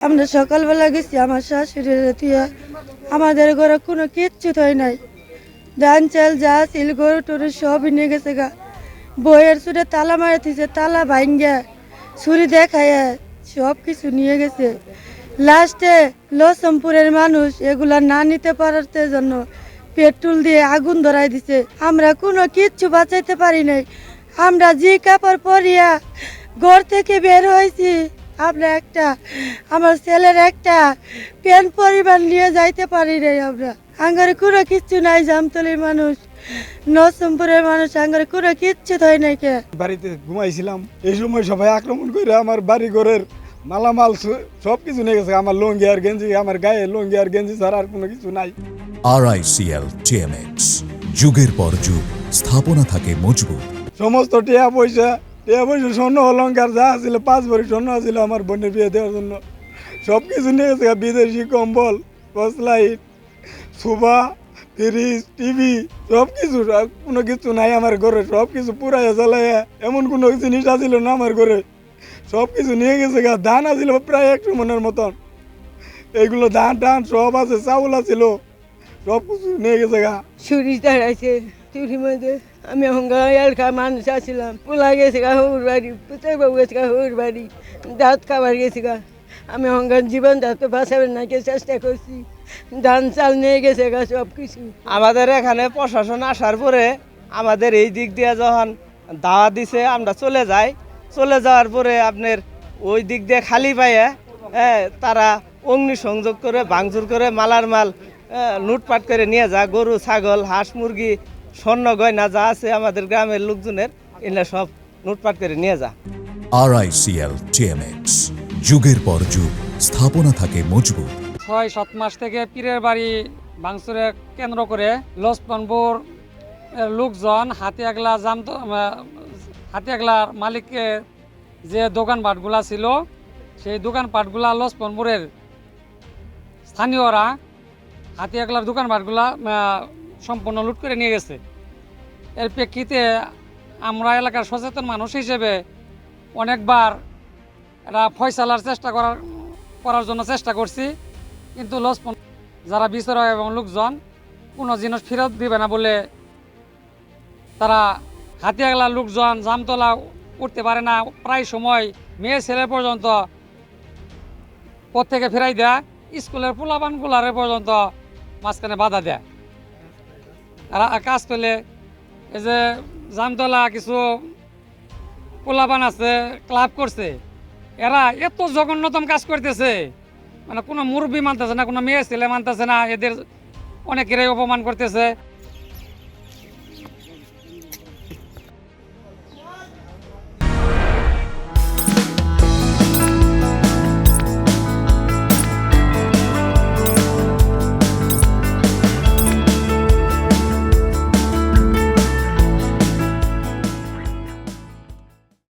আমরা সকালবেলা গেছি, আমার শাশুড়ির থিয়া আমাদের ঘরে কোনো কিচ্ছু থই নাই। ধান, চাল, যা ছিল গরু, টরু সবই নিয়ে গেছে গা। বইয়ের সুরে তালা মারে দিছে তালা ভাঙ্গা ছুরি দেখায় সব কিছু নিয়ে গেছে। লাস্টে লসমপুরের মানুষ এগুলা না নিতে পারার জন্য পেট্রোল দিয়ে আগুন ধরাই দিছে। আমরা কোনো কিচ্ছু বাঁচাইতে পারি নাই। আমরা যে কাপড় পরিয়া ঘর থেকে বের হয়েছি। আমরা একটা আমার ছেলের একটা প্যান পরিবার নিয়ে যাইতে পারি নাই আমরা। আঙ্গারে কোনো কিচ্ছু নাই জামতলির মানুষ। নরসিংপুরের মানুষ আঙ্গারে কোনো কিচ্ছু হয় নাই কে। বাড়িতে ঘুমাইছিলাম এই সময় সবাই আক্রমণ করে আমার বাড়ি ঘরের মালামাল সব কিছু নিয়ে গেছে। আমার লঙ্গি আর গেঞ্জি আমার গায়ে লঙ্গি আর গেঞ্জি ছাড়া আর কোনো কিছু নাই। আরআইসিএল টিএমএক্স যুগের পর যুগ স্থাপনা থাকে মজবুত। সমস্ত টিয়া পয়সা টিয়া পয়সা স্বর্ণ অলঙ্কার যা ছিল, পাঁচ ভরি স্বর্ণ ছিল আমার বোনের বিয়ে দেওয়ার জন্য। সব কিছু নিয়ে গেছে বিদেশি কম্বল টর্চলাইট সোফা ফ্রিজ টিভি সব কিছু কোনো কিছু নাই আমার ঘরে সব কিছু পুরাইয়া চালাইয়া এমন কোনো জিনিস আছিল না আমার ঘরে। সব কিছু নিয়ে গেছে গা, ধান আছিল প্রায় একশো মনের মতন। এইগুলো ধান টান সব আছে, চাউল আছিল। সব কিছু নিয়ে গেছে গা। ছুরি দাঁড়াইছে চুরি মধ্যে। আমি হঙ্গা এলাকার মানুষ আসছিলাম পোলা গেছে গা হুর বাড়ি পুতের বাবু গেছে গা হুর বাড়ি। দাঁত খাবার গেছে গা আমি হঙ্গার জীবন দাঁত বাঁচাবেন নাকি চেষ্টা করছি। ধান চাল নিয়ে গেছে গা সব কিছু আমাদের এখানে প্রশাসন আসার পরে আমাদের এই দিক দিয়ে যখন দাওয়া দিছে আমরা চলে যাই। চলে যাওয়ার পরে আপনার ওই দিক দিয়ে খালি পাইয়ে হ্যাঁ, তারা অগ্নি সংযোগ করে ভাঙচুর করে মালার মাল লুটপাট করে নিয়ে যা গরু ছাগল হাঁস মুরগি স্বর্ণ গয়না যা আছে আমাদের গ্রামের লোকজনের এগুলো সব লুটপাট করে নিয়ে যা। আরআইসিএল টিএমএক্স যুগের পর যুগ স্থাপনা থাকে মজবুত। ছয় সাত মাস থেকে পীরের বাড়ি ভাঙচুরে কেন্দ্র করে এর লোকজন হাতিয়াগলা জামত হাতিয়াগলার মালিককে যে দোকানপাটগুলা ছিল সেই দোকানপাটগুলা লক্ষ্মণপুরের স্থানীয়রা হাতিয়াগলার দোকানপাটগুলা সম্পূর্ণ লুট করে নিয়ে গেছে। এর প্রেক্ষিতে আমরা এলাকার সচেতন মানুষ হিসেবে অনেকবার এরা ফয়সালার চেষ্টা করার করার জন্য চেষ্টা করছি। কিন্তু লস যারা বিচারক এবং লোকজন, কোনো জিনিস ফেরত দিবে না বলে তারা হাতিয়াগলা লোকজন, জামতলা উঠতে পারে না। প্রায় সময় মেয়ে ছেলে পর্যন্ত পথ থেকে ফেরাই দেয়, স্কুলের পোলাপানগুলারে পর্যন্ত মাঝখানে বাধা দেয়। কাজ পেলে, এই যে জামতলা কিছু পোলাবান আছে, ক্লাব করছে, এরা এত জঘন্যতম কাজ করতেছে। মানে কোনো মুরব্বী মানতেছে না, কোনো মেয়ে ছেলে মানতেছে না, এদের অনেকেরাই অপমান করতেছে।